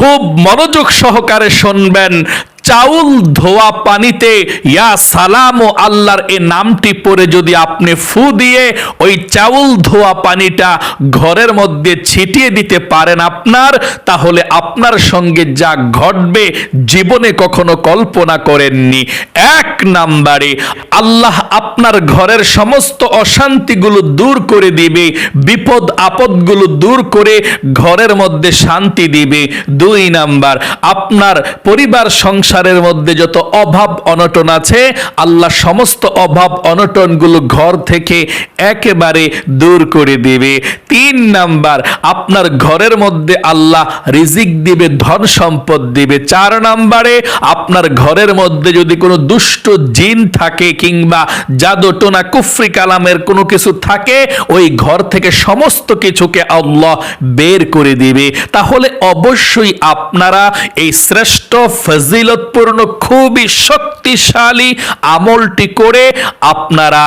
খুব মনোযোগ সহকারে শুনবেন। চাউল ধোয়া পানিতে, ইয়া সালাম ও আল্লাহর এই নামটি পরে যদি আপনি ফু দিয়ে ওই চাউল ধোয়া পানিটা ঘরের মধ্যে ছিটিয়ে দিতে পারেন আপনার, তাহলে আপনার সঙ্গে যা ঘটবে জীবনে কখনো কল্পনা করেননি। এক নাম্বারে, আল্লাহ আপনার ঘরের সমস্ত অশান্তিগুলো দূর করে দিবে, বিপদ আপদগুলো দূর করে ঘরের মধ্যে শান্তি দিবে। দুই নাম্বার, আপনার পরিবার সংসারের মধ্যে যত অভাব অনটন আছে, আল্লাহ সমস্ত অভাব অনটনগুলো ঘর থেকে একেবারে দূর করে দিবে। তিন নাম্বার, আপনার ঘরের মধ্যে আল্লাহ রিজিক দিবে, ধন সম্পদ দিবে। চার নাম্বারে, আপনার ঘরের মধ্যে যদি কোনো দুষ্ট জিন থাকে কিংবা জাদু টোনা কুফরি কালামের কোনো কিছু থাকে, ওই ঘর থেকে সমস্ত কিছুকে আল্লাহ বের করে দিবে। তাহলে অবশ্যই আপনারা এই শ্রেষ্ঠ ফজিলতপূর্ণ খুবই শক্তিশালী আমলটি করে আপনারা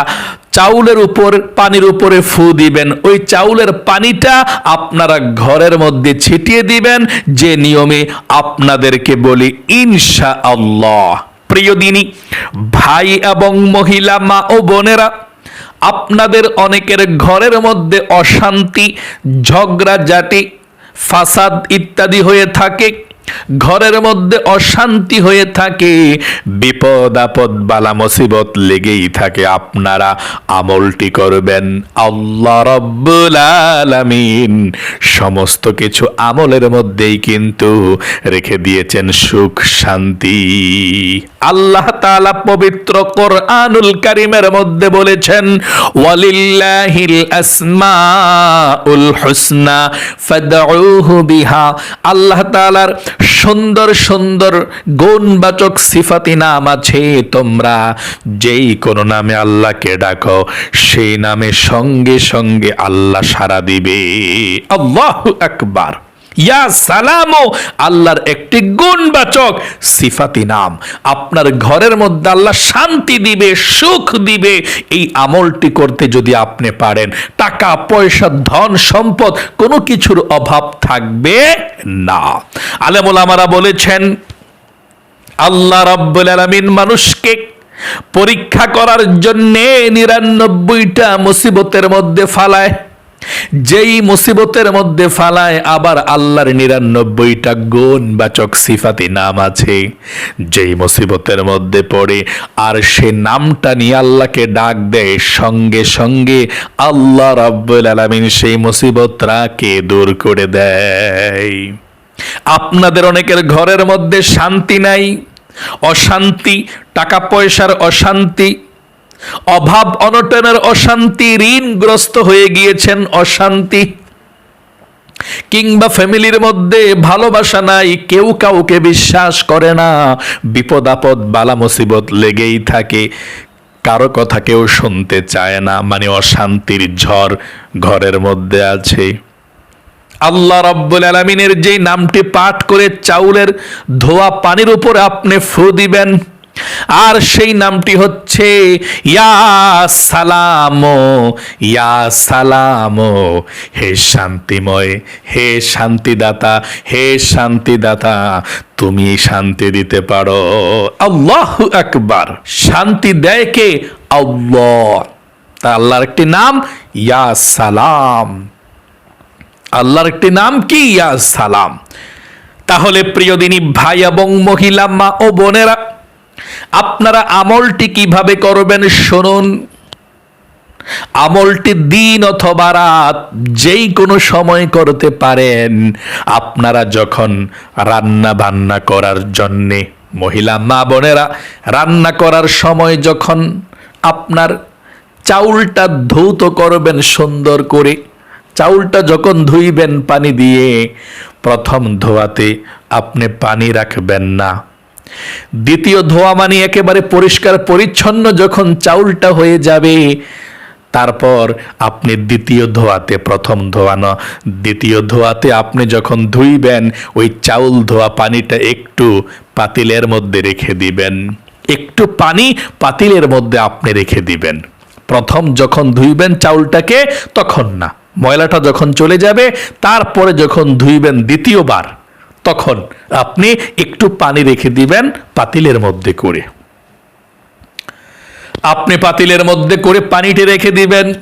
চাউলের উপর, পানির উপরে ফু দিবেন। ওই চাউলের পানিটা আপনারা ঘরের মধ্যে ছিটিয়ে দিবেন। যে নিয়মে আপনাদেরকে বলি ইনশা আল্লাহ প্রিয় দিনী, ভাই এবং মহিলা, মা ও বোনেরা, আপনাদের অনেকের ঘরের মধ্যে অশান্তি ঝগড়া জাতি ফাসাদ ইত্যাদি হয়ে থাকে। ঘরের মধ্যে অশান্তি হয়ে থাকে, বিপদ আপদ বালা মুসিবত লেগেই থাকে। আপনারা আমলটি করবেন। আল্লাহ রব্বুল আলামিন সমস্ত কিছু আমলের মধ্যেই কিন্তু রেখে দিয়েছেন সুখ, শান্তি। আল্লাহ তাআলা পবিত্র কোরআনুল কারীমের মধ্যে বলেছেন, ওয়ালিল্লাহিল আসমাউল হুসনা, ফাদউহু বিহা। আল্লাহ তাআলার সুন্দর সুন্দর গুণবাচক সিফাতি নাম আছে তোমরা। যেই কোন নামে আল্লাহকে ডাকো, সেই নামে সঙ্গে সঙ্গে আল্লাহ সারা দিবে। আল্লাহ আকবার। ইয়া সালামো, আল্লাহর একটি গুণবাচক সিফাতি নাম। আপনার ঘরের মধ্যে আল্লাহ শান্তি দিবে, সুখ দিবে। এই আমলটি করতে যদি আপনি পারেন, টাকা, পয়সা, ধন, সম্পদ, কোনো কিছুর অভাব থাকবে না। আলেমুল আমারা বলেছেন, আল্লাহ রাব্বুল আলামিন মানুষকে পরীক্ষা করার জন্যে নিরানব্বইটা মুসিবতের মধ্যে ফালায়। যেই মুসিবতের মধ্যে ফালায়, আবার আল্লাহর নিরানব্বইটা গুণ বাচক সিফাতি নাম আছে। যেই মুসিবতের মধ্যে পড়ে, আর সে নামটা নিয়ে আল্লাহকে ডাক দেয়, সঙ্গে সঙ্গে আল্লাহ রাব্বুল আলামিন সেই মুসিবতটাকে দূর করে দেয়। আপনাদের অনেকের ঘরের মধ্যে শান্তি নাই, অশান্তি, টাকা পয়সার অশান্তি অভাব অনটনের অশান্তি, ঋণগ্রস্ত হয়ে গিয়েছেন অশান্তি। কিংবা ফ্যামিলির মধ্যে ভালোবাসা নাই, কেউ কাউকে বিশ্বাস করে না। বিপদ আপদ, বালা মুসিবত লেগেই থাকে। কারও কথা কেউ শুনতে চায় না মানে অশান্তির ঝড় ঘরের মধ্যে আছে। আল্লাহ রাব্বুল আলামিনের যেই নামটি পাঠ করে চাউলের ধোয়া পানির উপরে আপনি ফু দিবেন আর সেই নামটি হচ্ছে ইয়া সালামো, ইয়া হে শান্তিময়, হে শান্তিদাতা হে শান্তিদাতা, তুমি শান্তি দিতে পারো। আল্লাহ আকবার। শান্তি দেয় কে? আল্লাহ। তা আল্লাহর একটি নাম ইয়া সালাম। আল্লাহর একটি নাম কি? ইয়া সালাম। তাহলে প্রিয় দিনী, ভাই এবং মহিলা, মা ও বোনেরা আপনারা আমলটি কীভাবে করবেন শুনুন। আমলটি দিন অথবা রাত, যেই কোনো সময় করতে পারেন। আপনারা যখন রান্না বান্না করার জন্যে, মহিলা মা বোনেরা রান্না করার সময় যখন আপনার চাউলটা ধৌত করবেন সুন্দর করে, চাউলটা যখন ধুইবেন পানি দিয়ে, প্রথম ধোয়াতে আপনি পানি রাখবেন না। দ্বিতীয় ধোয়া মানে একেবারে পরিষ্কার, পরিচ্ছন্ন যখন চাউলটা হয়ে যাবে, তারপর আপনি দ্বিতীয় ধোয়াতে, প্রথম ধোয়ানো দ্বিতীয় ধোয়াতে আপনি যখন ধুইবেন, ওই চাউল ধোয়া পানিটা একটু পাতিলের মধ্যে রেখে দিবেন। একটু পানি পাতিলের মধ্যে আপনি রেখে দিবেন। প্রথম যখন ধুইবেন চাউলটাকে, তখন না। ময়লাটা যখন চলে যাবে, তারপরে যখন ধুইবেন দ্বিতীয়বার তখন আপনি একটু পানি রেখে দিবেন পাতিলের মধ্যে করে। আপনি পাতিলের মধ্যে করে পানিটি রেখে দিবেন।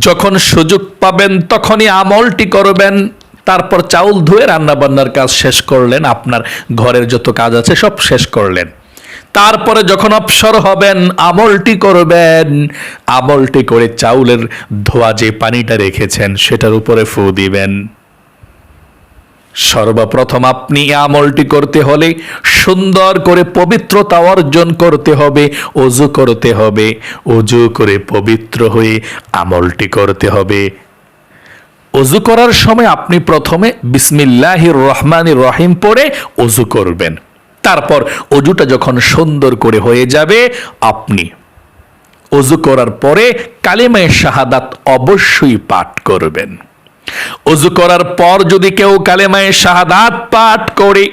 যখন সুযোগ পাবেন তখনই আমলটি করবেন। তারপর চাউল ধুয়ে রান্না বান্নার কাজ শেষ করলেন, আপনার ঘরের যত কাজ আছে সব শেষ করলেন। তারপরে যখন অবসর হবেন, আমলটি করবেন। আমলটি করে চাউলের ধোয়া যে পানিটা রেখেছেন, সেটার উপরে ফু দিবেন। সর্বপ্রথম আপনি আমলটি করতে হলে সুন্দর করে পবিত্রতা অর্জন করতে হবে, অজু করতে হবে, অজু করে পবিত্র হয়ে আমলটি করতে হবে। অজু করার সময় আপনি প্রথমে বিসমিল্লাহির রহমানির রহিম পড়ে অজু করবেন। তারপর অজুটা যখন সুন্দর করে হয়ে যাবে, আপনি অজু করার পরে কালিমায় শাহাদাত অবশ্যই পাঠ করবেন। অজু করার পর যদি কেউ কালেমায় শাহাদাত পাঠ করে,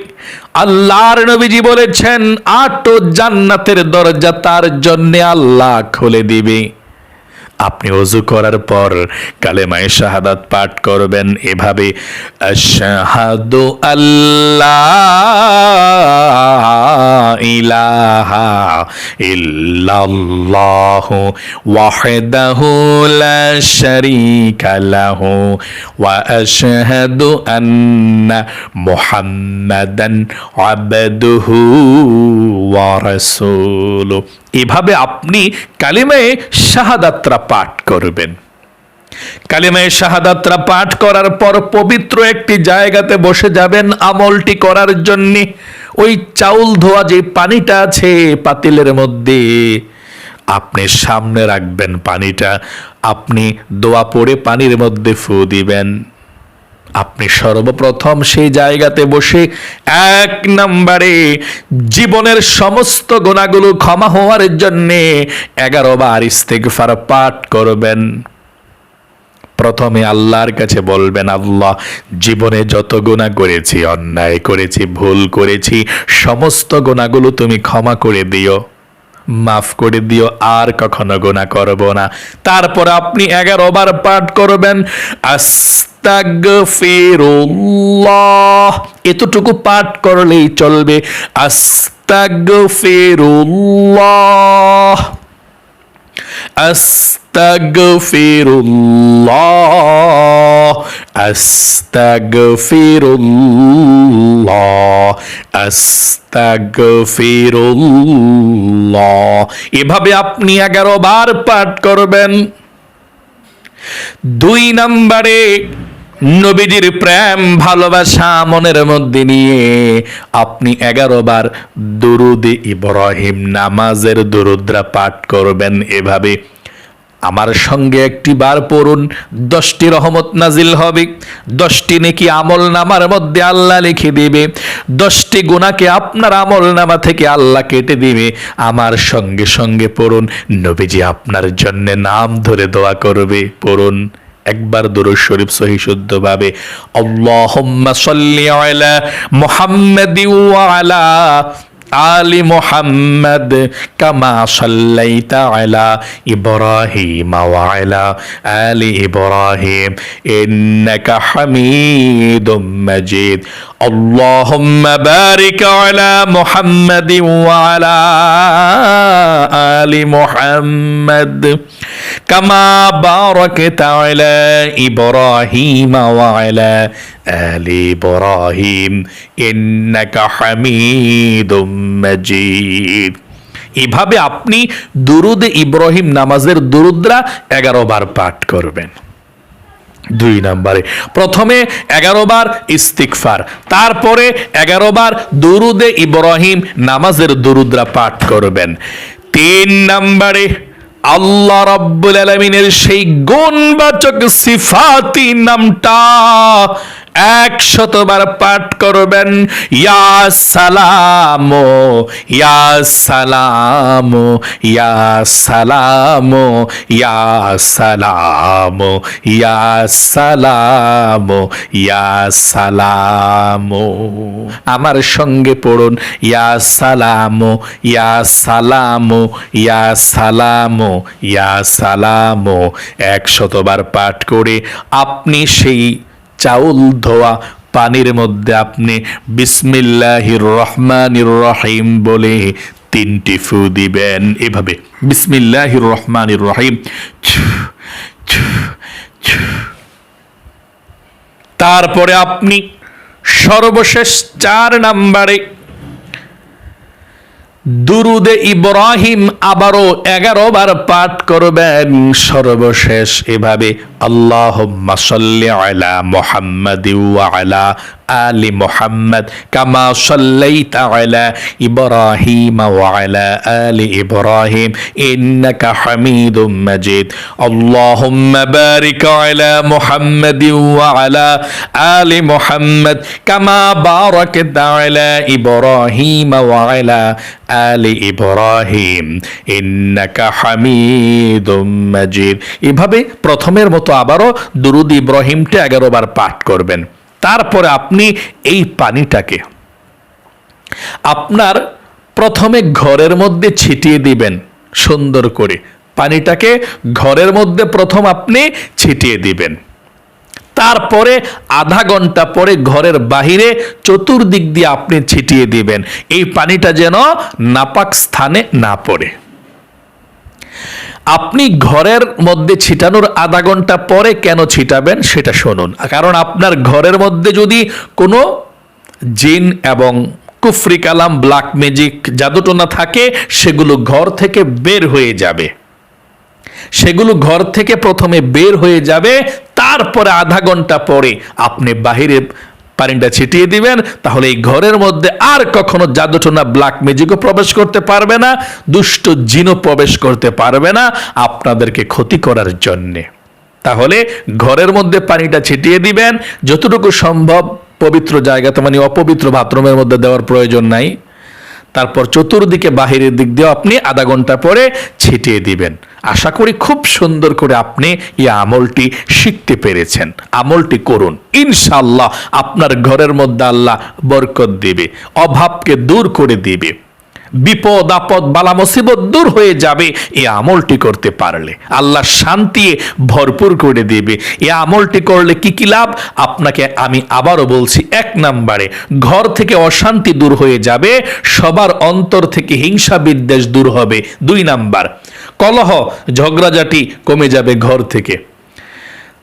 আল্লাহর নবীজি বলেছেন, আটো জান্নাতের দরজা তার জন্যে আল্লাহ খুলে দিবে। আপনি অজু করার পর কালেমায় শাহাদাত পাঠ করবেন এভাবে, আশহাদু আল্লাহ ইলাহা ইল্লাল্লাহু ওয়াহদাহু লা শারীকা লাহু ওয়া আশহাদু আন্না মুহাম্মাদান আবদুহু ওয়া রাসূলুহু। এভাবে আপনি কালিমায়ে শাহাদাতরা পাঠ করবেন। কালিমায়ে শাহাদাতরা পাঠ করার পর পবিত্র একটি জায়গাতে বসে যাবেন আমলটি করার জন্য। ওই চাউল ধোয়া যে পানিটা আছে পাতিলের মধ্যে, আপনি সামনে রাখবেন পানিটা। আপনি দোয়া পড়ে পানির মধ্যে ফু দিবেন। আপনি সর্বপ্রথম সেই জায়গাতে বসে এক নম্বরে জীবনের সমস্ত গোনাগুলো ক্ষমা হওয়ার জন্যে এগারো বার ইস্তেগফার পাঠ করবেন। প্রথমে আল্লাহর কাছে বলবেন, আল্লাহ, জীবনে যত গুণা করেছি, অন্যায় করেছি, ভুল করেছি, সমস্ত গুণাগুলো তুমি ক্ষমা করে দিও। মাফ করে দিও, আর কখনো গোনা করব না। তারপর আপনি এগারো বার পাঠ করবেন আস্তাগফিরুল্লাহ। এতটুকু পাঠ করলেই চলবে। আস্তাগফিরুল্লাহ। আস্তাগফিরুল্লাহ। আস্তাগফিরুল্লাহ। আস্তাগফিরুল্লাহ। এভাবে আপনি এগারো বার পাঠ করবেন। দুই নম্বরে নবীজির প্রেম, ভালোবাসা মনের মধ্যে নিয়ে আপনি এগারো বার দুরুদে ইব্রাহিম নামাজের দুরুদ্রা পাঠ করবেন এভাবে। আমার সঙ্গে একটি বার পড়ুন, দশটি রহমত নাজিল হবে, দশটি নেকি আমল নামার মধ্যে আল্লাহ লিখে দিবে, দশটি গুণাকে আপনার আমল নামা থেকে আল্লাহ কেটে দিবে। আমার সঙ্গে সঙ্গে পড়ুন, নবীজি আপনার জন্যে নাম ধরে দোয়া করবে, পড়ুন। একবার দরুদ শরীফ সহি শুদ্ধভাবে আল্লাহুম্মা সাল্লি আলা মুহাম্মাদি ওয়া আলা আলি মোহাম্মদ কামা সাল্লাইতা আলা ইব্রাহিম ওয়া আলা আলি ইব্রাহিম। ইন্নাকা হামিদুম মাজিদ। اللهم بارك على محمد وعلى آل محمد كما باركت على إبراهيم وعلى آل إبراهيم إنك حميد مجيد এভাবে আপনি দুরুদ ইব্রাহিম নামাজের দুরুদ্রা এগারো বার পাঠ করবেন দুই নম্বরে। প্রথমে এগারো বার ইস্তিকফার তারপরে এগারো বার দুরুদে ইব্রাহিম নামাজের দুরুদ্রা পাঠ করবেন। তিন নম্বরে, আল্লাহ রব্বুল আলমিনের সেই গুণবাচক সিফাতি নামটা একশতবার পাঠ করবেন, ইয়া সালাম ইয়া সালাম ইয়া সালাম ইয়া সালাম ইয়া সালাম ইয়া সালাম। আমার সঙ্গে পড়ুন, ইয়া সালাম ইয়া সালাম ইয়া সালাম ইয়া সালাম। একশতবার পাঠ করে আপনি সেই চাউল ধোয়া পানির মধ্যে আপনি বিসমিল্লাহির রহমানির রহিম বলে তিনটি ফু দিবেন এভাবে বিসমিল্লাহির রহমানির রহিম। তারপরে আপনি সর্বশেষ চার নাম্বারে দুরুদে ইব্রাহিম আবারও এগারো বার পাঠ করবেন। সর্বশেষ এভাবে আল্লাহ আলা মোহাম্মদ আলা আলি মোহাম্মদ কামা সাল্লাইতা আলা ইব্রাহিম ওয়ালা আলি ইব্রাহিম ইন্নাকা হামিদুম মাজিদ। আল্লাহুম্মা বারিক আলা মুহাম্মদ ওয়ালা আলি মুহাম্মদ কামা বারাকতা আলা ইব্রাহিম আলি ইব্রাহিম। ইন্নাকা হামিদুম মাজিদ। এভাবে প্রথমের মতো আবারও দুরুদ ইব্রাহিমটা এগারো বার পাঠ করবেন। তারপরে আপনি এই পানিটাকে আপনার প্রথমে ঘরের মধ্যে ছিটিয়ে দিবেন সুন্দর করে। পানিটাকে ঘরের মধ্যে প্রথম আপনি ছিটিয়ে দিবেন। তারপরে আধা ঘণ্টা পরে ঘরের বাহিরে চতুর্দিক দিয়ে আপনি ছিটিয়ে দিবেন। এই পানিটা যেন নাপাক স্থানে না পড়ে। আপনি ঘরের মধ্যে ছিটানোর আধা ঘণ্টা পরে কেন ছিটাবেন সেটা শুনুন। কারণ আপনার ঘরের মধ্যে যদি কোনো জিন এবং কুফরি কালাম, ব্ল্যাক ম্যাজিক জাদুটোনা থাকে, সেগুলো ঘর থেকে বের হয়ে যাবে। সেগুলো ঘর থেকে প্রথমে বের হয়ে যাবে, তারপরে আধা ঘণ্টা পরে আপনি বাহিরে পানিটা ছিটিয়ে দিবেন, তাহলে এই ঘরের মধ্যে আর কখনো জাদুটোনা ব্ল্যাক ম্যাজিকও প্রবেশ করতে পারবে না, দুষ্ট জিনও প্রবেশ করতে পারবে না আপনাদেরকে ক্ষতি করার জন্যে। তাহলে ঘরের মধ্যে পানিটা ছিটিয়ে দিবেন, যতটুকু সম্ভব পবিত্র জায়গাতে মানে অপবিত্র বাথরুমের মধ্যে দেওয়ার প্রয়োজন নাই। তারপর চতুর্দিকে বাহিরের দিক দিয়ে আপনি আধা ঘণ্টা পরে ছিটিয়ে দিবেন। আশা করি খুব সুন্দর করে আপনি এই আমলটি শিখতে পেরেছেন। আমলটি করুন। ইনশাল্লাহ আপনার ঘরের মধ্যে আল্লাহ বরকত দিবে, অভাবকে দূর করে দিবে। বিপদ, আপদ, বালা, মুসিবত দূর হয়ে যাবে। এই আমলটি করতে পারলে আল্লাহ শান্তি ভরপুর করে দেবে। এই আমলটি করলে কি কি লাভ? আপনাকে আমি আবারও বলছি, এক নাম্বারে ঘর থেকে অশান্তি দূর হয়ে যাবে, সবার অন্তর থেকে হিংসা বিদ্বেষ দূর হবে। দুই নাম্বার, কলহ, ঝগড়াঝাটি কমে যাবে ঘর থেকে।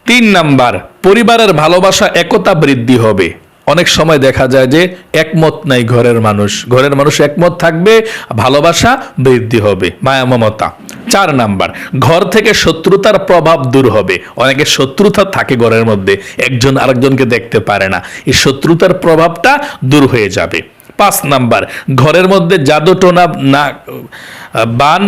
তিন নাম্বার, পরিবারের ভালোবাসা, একতা বৃদ্ধি হবে। অনেক সময় দেখা যায় যে একমত নাই ঘরের মানুষ। ঘরের মানুষ একমত থাকবে, ভালোবাসা বৃদ্ধি হবে। মায়া মমতা। চার নাম্বার, ঘর থেকে শত্রুতার প্রভাব দূর হবে। অনেকে শত্রুতা থাকে ঘরের মধ্যে, একজন আরেকজনকে দেখতে পারে না। এই শত্রুতার প্রভাবটা দূর হয়ে যাবে। পাঁচ নাম্বার, ঘরের মধ্যে জাদু টোনা না, বান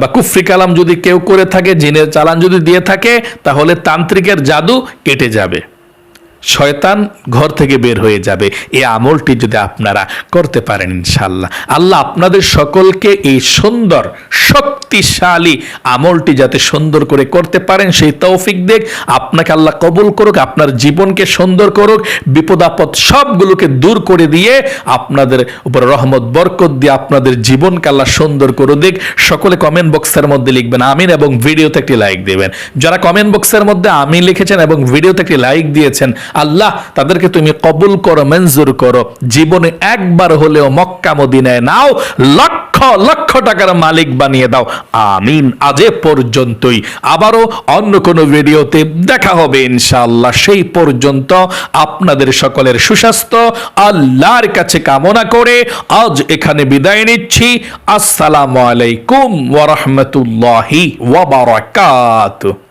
বা কুফরি কালাম যদি কেউ করে থাকে জিনের চালান যদি দিয়ে থাকে, তাহলে তান্ত্রিকের জাদু কেটে যাবে। শয়তান ঘর থেকে বের হয়ে যাবে। এই আমলটি যদি আপনারা করতে পারেন ইনশাল্লাহ আল্লাহ আপনাদের সকলকে এই সুন্দর, শক্তিশালী আমলটি যাতে সুন্দর করে করতে পারেন, সেই তৌফিক দেখ আপনাকে আল্লাহ কবুল করুক, আপনার জীবনকে সুন্দর করুক, বিপদ আপদ সবগুলোকে দূর করে দিয়ে আপনাদের উপর রহমত, বরকত দিয়ে আপনাদের জীবনকে আল্লাহ সুন্দর করে দেখ সকলে কমেন্ট বক্সের মধ্যে লিখবেন, আমিন এবং ভিডিওতে একটি লাইক দেবেন। যারা কমেন্ট বক্সের মধ্যে আমিন লিখেছেন এবং ভিডিওতে একটি লাইক দিয়েছেন আল্লাহ, তাদেরকে তুমি কবুল করো, মঞ্জুর করো। জীবনে একবার হলেও মক্কা মদিনায় নাও, লক্ষ লক্ষ টাকার মালিক বানিয়ে দাও। আমিন, আজে পর্যন্তই। আবারও অন্য কোনো ভিডিওতে দেখা হবে ইনশাআল্লাহ। সেই পর্যন্ত আপনাদের সকলের সুস্বাস্থ্য, আল্লাহর কাছে কামনা করে আজ এখানে বিদায় নিচ্ছি। আসসালামু আলাইকুম ওয়া বারাকাতুহু।